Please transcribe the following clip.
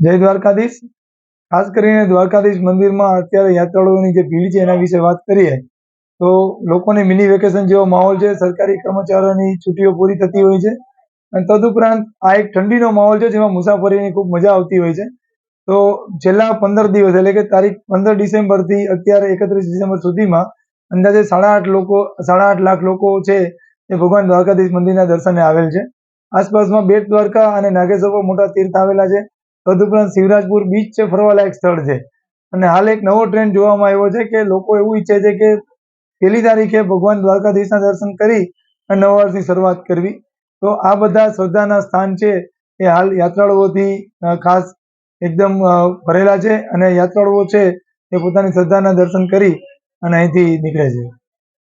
જય દ્વારકાધીશ. ખાસ કરીને દ્વારકાધીશ મંદિરમાં અત્યારે યાત્રાળુઓની જે ભીડ છે એના વિશે વાત કરીએ, તો લોકોને મિની વેકેશન જેવો માહોલ છે, સરકારી કર્મચારીઓની છુટ્ટીઓ પૂરી થતી હોય છે, અને તદુપરાંત આ એક ઠંડીનો માહોલ છે જેમાં મુસાફરીની ખૂબ મજા આવતી હોય છે. તો છેલ્લા પંદર દિવસ, એટલે કે તારીખ પંદર ડિસેમ્બરથી અત્યારે એકત્રીસ ડિસેમ્બર સુધીમાં અંદાજે સાડા આઠ લોકો, સાડા આઠ લાખ લોકો છે એ ભગવાન દ્વારકાધીશ મંદિરના દર્શને આવેલ છે. આસપાસમાં બેટ દ્વારકા અને નાગેશ્વર મોટા તીર્થ આવેલા છે. તદુપરાંત શિવરાજપુર બીચ છે, ફરવાલાયક સ્થળ છે. અને હાલ એક નવો ટ્રેન્ડ જોવામાં આવ્યો છે કે લોકો એવું ઈચ્છે છે કે પહેલી તારીખે ભગવાન દ્વારકાધીશના દર્શન કરી અને નવા વર્ષની શરૂઆત કરવી. તો આ બધા શ્રદ્ધાના સ્થાન છે એ હાલ યાત્રાળુઓથી ખાસ એકદમ ભરેલા છે અને યાત્રાળુઓ છે એ પોતાની શ્રદ્ધાના દર્શન કરી અને અહીંથી નીકળે છે.